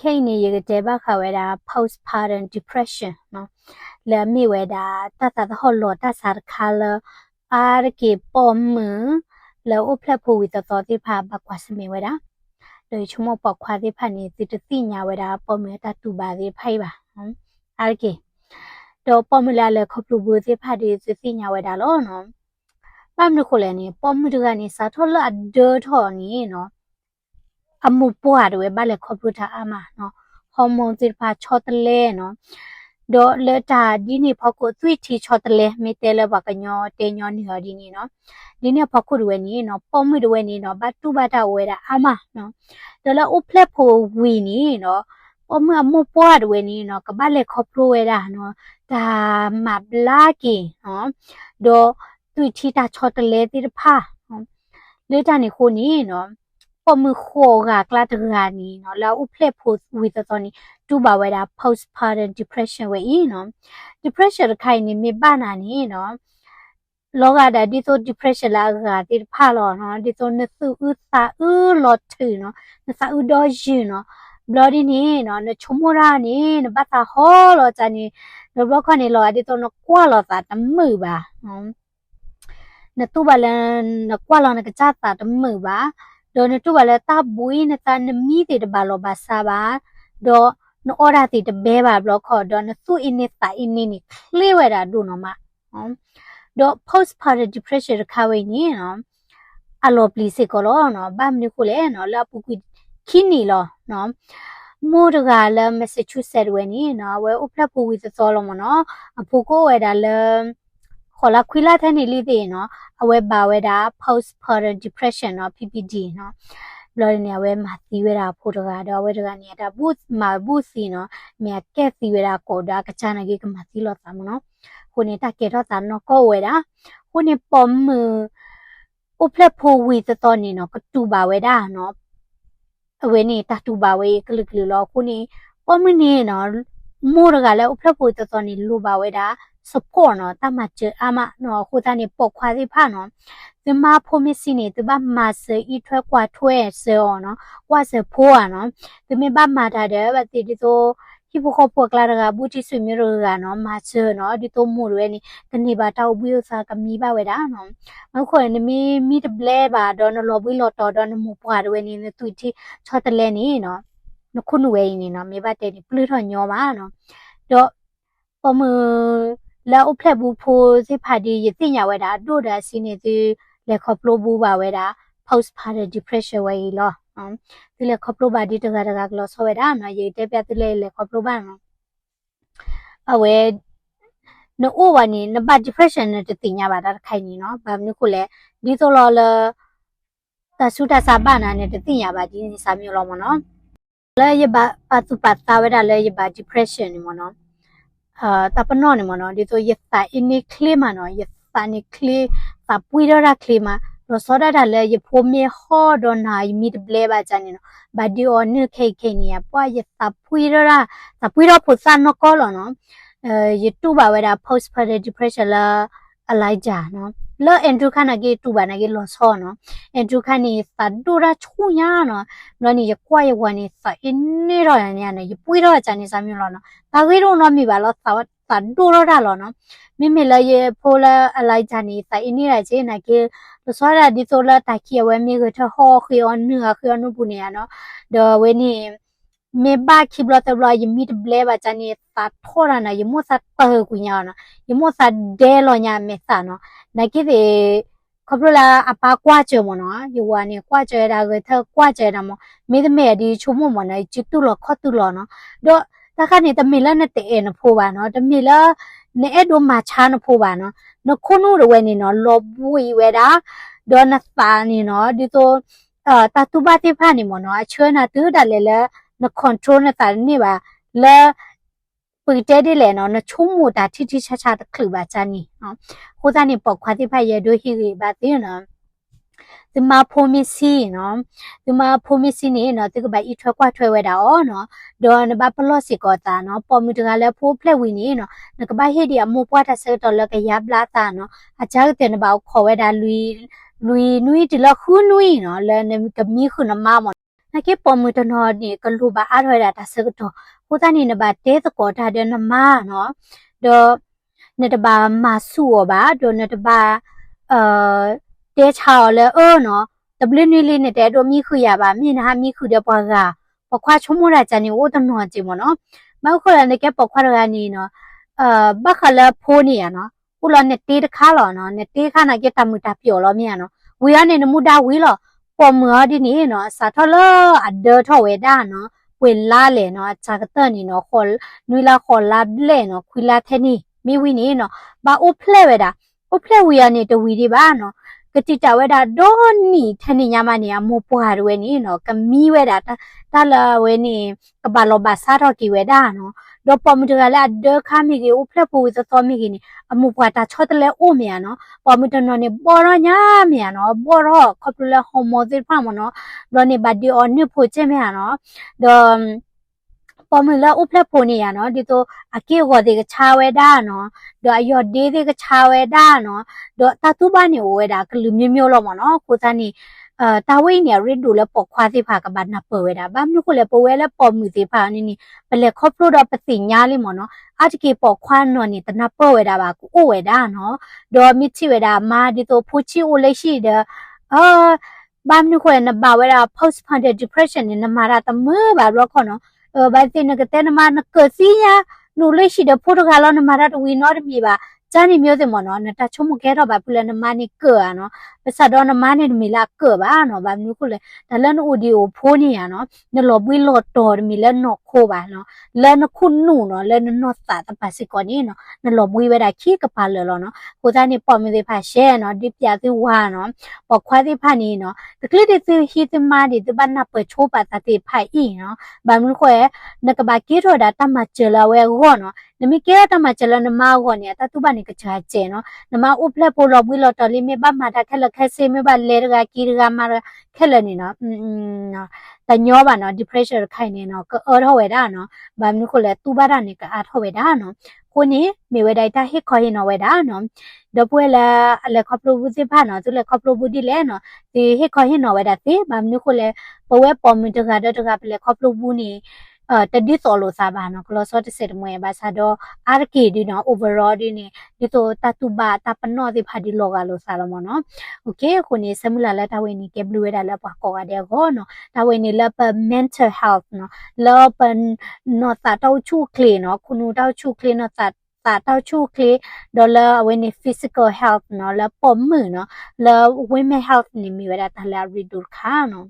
ခိနေရတဲ့ဘခဝဲတာ postpartum depression နော်လဲမိဝဲတာတတတဟောလောတဆာခါလအာရကေပေါ်မလဲဥဖလက်ဖို့ဝီတတော်တိဖာဘကွာစမေဝဲတာလေချုံမပခွာတိဖာနေတိတတိညာဝဲတာပေါ်မေတတူပါသေးဖိုက်ပါနော်အာရကေတော့ပေါ်မလာလဲခပလူဘူးတိဖာဒီတိတိညာဝဲတာလောနော်ပမ်နခုလဲနေပေါ်မတူကနေစာထောလအဒေထော်နေနော် အမှုပွားတယ်ဘာလဲခပလူတာအမနော်ဟော်မုန်းတိဖာချောတလဲနော်ဒေါ်လက်တာဒီနေဖောက်ကိုသွိထီချောတလဲမေတဲလဘကညောတေညောနီဟောဒီနေနော်ဒီနေဖောက်ကိုရွယ်နေနော်ပုံမွေရွယ်နေနော်ဘတ်တူဘတာဝဲတာအမနော်ဒေါ်လာဥဖလက်ဖို့ဝီနေနော်ပုံမမပွားရွယ်နေနော်ကဘာလဲခေါပလိုဝဲတာနော်ဒါမဘလာကီနော်ဒေါ်သွိထီတာချောတလဲတိတဖာနော်လေတာနေခိုနေနော် ပမှုခေါ်ကကလာတရာနီနော်လာဥဖလက်ဖို့ဝီတော်နီတူပါဝဲတာ postpartum depression ဝဲဤနော် depression ခိုင်နေမိပါနာနီနော်လောကဒါဒီဆို depression လာကတိဖာလောနော်ဒီဆိုနစုဥစာဥလောထူနော်နစာဥတော့ရှင်နော် bloody နေနော်နချုံမရာနေနဘတာဟောလောချာနေနဘခနေလောဒီဆိုနကွာလောတာတမှုပါနော်နတူပါလန်နကွာလောနကချတာတမှုပါ ဒေါ်နတူပါလဲတဘွေးနတနမီတေတပါလောပါစာပါဒေါ် no ora ti te be ba blo kho do no su ini ta ini ni clear wa da do no ma do postpartum depression ခါဝိနေနော်အလောပလီစစ်ကောလောနော်ဘာမနခုလေနော်လာပူကွီခင်းနီလောနော်မိုးတကလည်း Massachusetts ဝဲနေနော်ဝဲဥပလပူဝီသောလောမနော်အဖိုကိုဝဲတာလည်း ခေါ်လာခွေလာတဲ့နေလေးသေးနော်အဝဲပါဝဲတာ postpartum depression နော် PPD နော်ဘလော်နေဝဲမှာသီဝဲတာဖိုတကတော့ဝဲတကနေဒါဘူးမှာဘူးစီနော်မြက်ကဲသီဝဲတာကိုဒါကချနာကြီးကမှာသီလို့သမနော်ခုနေတာကေတော့တန်နော်ကိုဝဲတာခုနေပုံမဥပလက်ဖိုဝီသတော်နေနော်ကတူပါဝဲတာနော်အဝဲနေတာတူပါဝဲကလကလလောခုနေပုံမနေနော်မိုးရကလည်းဥပလက်ဖိုသတော်နေလူပါဝဲတာ support နော်တမချအမနော်ခုတန်းနေပေါခွာစီဖာနော်ဒီမှာဖိုမစ်စီနေဒီဘာမဆာဤထွက်ကွာထွဲစေောနော်ကွာစဖိုးอ่ะနော်ဒီမဘာမာတာတဲ့ဗတိဒီတော့ဟိဘခပေါ်ကလာကဘူတီဆွေမျိုးကနော်မဆာနော်ဒီတော့မို့ရဲနေတနေပါတောက်ပြီးစားကမီပါဝဲတာနော်မခွေနေမီမီတဘလဲပါတော့နော်လော်ပြီးလော်တော်တော့နမပွားရဲနေသူတီချောတလဲနေနော်နခုနဝဲနေနော်မေဘတဲ့ပလူထော်ညောပါနော်တော့ပမ လာဥဖလက်ဘူးဖိုးစိဖာဒီရသိညာဝဲတာတို့တာစီနေသူလက်ခေါပလိုဘူးပါဝဲတာ postpartum depression ဝဲလောနော်ဒီလက်ခေါပလိုပါဒီတကတကကလောဆောဝဲတာနော်ရေတက်ပြတဲ့လက်ခေါပလိုပါနော်အဝဲနိုအိုဝါနီနဘ depression နဲ့တသိညာပါတာခိုင်နီနော်ဘာမျိုးခုလဲဒီဆိုလောလတဆုတစာပါနာနဲ့တသိညာပါဒီစာမျိုးလောမနော်လဲရပါပတ်သူပတ်တာဝဲတာလဲရပါ depression နီမနော် အာတပနောနေမနော်ဒီဆိုယသအင်းနေကလေးမနော်ယသနေကလေးသပွေရရကလေးမလောစောဒတာလေယဖိုမေဟောဒနာယမီတဘလေပါချန်နော်ဘာဒီအောနခေခေနီယပွားယသပွေရရသပွေရဖို့စနကောလောနော်အဲယတူပါဝဲတာ postpartum depression လာအလိုက်ကြနော် လောအန်ဒရူခနာကေတူပါနာကေလောဆောနော်အန်ဒရူခနီသဒူရာချူညာနော်လောနီယကွာယဝနီသအင်းနေရောရနေနေယပွေရောချန်နေစမျိုးလောနော်ဘာကေရောနော်မိပါလောသဝသဒူရောတာလောနော်မိမိလည်းယဖိုလာအလိုက်ကြနေသအင်းနေရချေနာကေလောဆောရာဒီဆိုလာတကီဝဲမိကထ ဟောခေယောနုခေယောနုပူနေရနော်ဒေဝဲနီမေဘာခိဘလတဘလယမီတဘလဲပါချန်နေတာထောရနာယမောသတ်ပကူညာနော်ယမောသတ်ဒဲလောညာမေသနော်နကိတိခပလာအပါကွာချေမနော်ယဝနီကွာချေတာကထကွာချေတာမမေသမေဒီချုံမမနော်ချစ်တူလခော့တူလနော်တော့တခါနေတမီလာနဲ့တဲ့နဖိုးပါနော်တမီလာနေအဲ့ဒိုမှာချာနဖိုးပါနော်နခုနုရဝဲနေနော်လောဘူဝဲတာဒေါ်နသာနေနော်ဒီတော့အာတတူပါတိဖာနေမနော်အချွဲနာတူတယ်လေလေ န control နဲ့တာနေပါလဲပီတဲဒီလေနော်နချုံမူတာထိထိချာချာတခလူပါချာနီနော်ဟိုသားနေပေါခွာတိဖတ်ရဒိုဟီရီပါတင်းနော်ဒီမှာဖိုမီစီနော်ဒီမှာဖိုမီစီနေနော်ဒီကဘာအီထွက်ကွာထွက်ဝဲတာဩနော်ဒေါ်နဘပလော့စီကောတာနော်ပေါ်မီတကလည်းဖိုးဖလက်ဝီနေနော်နကဘာဟေဒီအမိုပွားတာဆဲတော်လကရပလာတာနော်အချာတဲ့နဘောခေါ်ဝဲတာလူလူနွီဒီလခုနွီနော်လဲနကမီခုနမမ နကေပေါ်မူတနော်ဒီကလူပါအားရတာတဆကတော့ဟိုတနေနဘာတဲတကောတာတဲ့နမနော်ဒေါ်နတဘာမဆူရောပါဒေါ်နတဘာအာတဲချော်လဲအော်နော်တပလင်းလေးနဲ့တဲတော့မိခုရပါမြင်ဟာမိခုတဲ့ပွားကပခွာချုံမရာချန်နီဝတ်နော်ကြည့်မနော်မောက်ခရနကေပခွာရနီနော်အာဘခလာဖိုးနေရနော်ဥလောနဲ့တေးတခါလောနော်နဲ့တေးခါနာကေတမှုတာပြော်လောမြန်နော်ဝီရနေနမှုတာဝီလော ပေါ်မဒီနေနော်စာထလအဒထဝေဒါနော်ပွေလာလေနော်အချာကတနီနော်ခေါ်နွေလာခေါ်လာလေနော်ခွီလာထဲနီမိဝီနေနော်ဘာအိုဖလဲဝေဒါအိုဖလဲဝီရနေတဝီဒီပါနော်ကတိတဝဲတာဒေါ်နီထနေညမနေအမောပွားရွယ်နေနော်ကမီဝဲတာတလာဝဲနေကဘာလောဘာစားတော့ကီဝဲတာနော် ဒေါ်ပမတကလာဒေါ်ခါမီကေဥဖလက်ပူသတော်မီကေနေအမောပွားတာချောတလဲအိုမြာနော်ပမတနော်နေပေါ်ရညာမြာနော်ပေါ်ရခပ်လဲဟောမောသစ်ဖာမနော်ဒေါ်နေဘတ်ဒီအော်နေဖို့ချင်မြာနော်ဒေါ်ပေါ်မလာဥဖလက်ဖို့နေရနော်ဒီတော့အကေဝဒီကချာဝဲတာနော်ဒေါ်အယောဒေးဒီကချာဝဲတာနော်ဒေါ်တတူပါနေဝဲတာကလူမျိုးမျိုးလောမနော်ကိုသားနေ အာတာဝိနေရစ်ဒူလဲပေါခွာစီဖာကဘာနာပဝဲတာဘာမျိုးကိုလဲပဝဲလဲပေါ်မှုစီဖာနေနေဘလက်ခေါပလိုတော့ပစီညာလေးမနော်အတကေပေါခွာနော်နေတနာပဝဲတာပါကိုအိုဝဲတာနော်ဒေါ်မီချီဝဲတာမာဒီတော့ဖူချီအိုလက်ရှိတဲ့အာဘာမျိုးကိုလဲနဘာဝဲတာ postpartum depression နေနမာရတမဘာရောခေါနော်ဘာသိနကတဲ့နမနကစီယာနူလေးရှိတဲ့ဖိုတိုကလောနမရတဝီနော်တမီပါ ဂျာနီမျိုးစင်မနော်နတချုံမကဲတော့ဘာပူလဲနမနီကောနော်ပစတော့နမနီမီလာကောပါနော်ဘာမျိုးခုလဲဒါလန်အိုဒီယိုဖိုးနေရနော်နလောပွေးလောတော်မီလဲနော်ခိုးပါနော်လဲနခုနုနော်လဲနော်စာတပါစီကောနီနော်နလောပွေးဝဲတာခီကပါလောလောနော်ကိုသားနေပေါ်မီသေးဖာရှဲနော်ဒီပြသေးဝါနော်ပေါ်ခွာသေးဖာနီနော်တကလေးတေဟီတမာဒီတပတ်နာပွဲချိုးပါတတေဖိုင်အင်းနော်ဘာမျိုးခွဲနကဘာကေထော်ဒါတမချလာဝဲဟောနော် နမီကေတမချလာနမဟောနေတတူပါနေကချာကျဲနော်နမဥပလက်ပိုလောပွေးလောတော်လေးမေပါမာတာခက်လက်ခက်စေမေပါလေရကကီရကမာခက်လက်နေနော်อืมနော်တညောပါနော် depression ခိုင်နေနော်ကောထောဝဲတာနော်ဘာမျိုးကိုလဲတူပါတာနေကအားထောဝဲတာနော်ကိုနေမေဝဲတိုက်တာဟစ်ခေါ်ရင်နော်ဝဲတာနော်ဒပွဲလာလက်ခေါပလိုဘူးစစ်ဖာနော်သူလက်ခေါပလိုဘူးဒီလဲနော်ဒီဟစ်ခေါ်ရင်နော်ဝဲတာသေဘာမျိုးကိုလဲပဝဲပေါ်မီ အတတိစောလို့စာပါနော်ကလောစောတစစ်တမွေဘာသာတော့ RK ဒီနော် overall ဒီနေဒီတော့တတုဘာတပနောဒီဖာဒီလောကလို့စာလို့မနော် okay ခုနေဆမူလာလက်တဝဲနေကဘလူဝဲတာလက်ပွားကောကတဲ့ကောနော်တဝဲနေလက်ပ mental health နော်လက်ပနော်တာတောက်ချူကလေနော်ခုနူတောက်ချူကလေနော်တာတာတောက်ချူကလေးဒေါ်လာဝင်းနေ physical health နော်လာပုံမှုနော်လာ women health နေမိဝရတာလာ reduce ခါနော်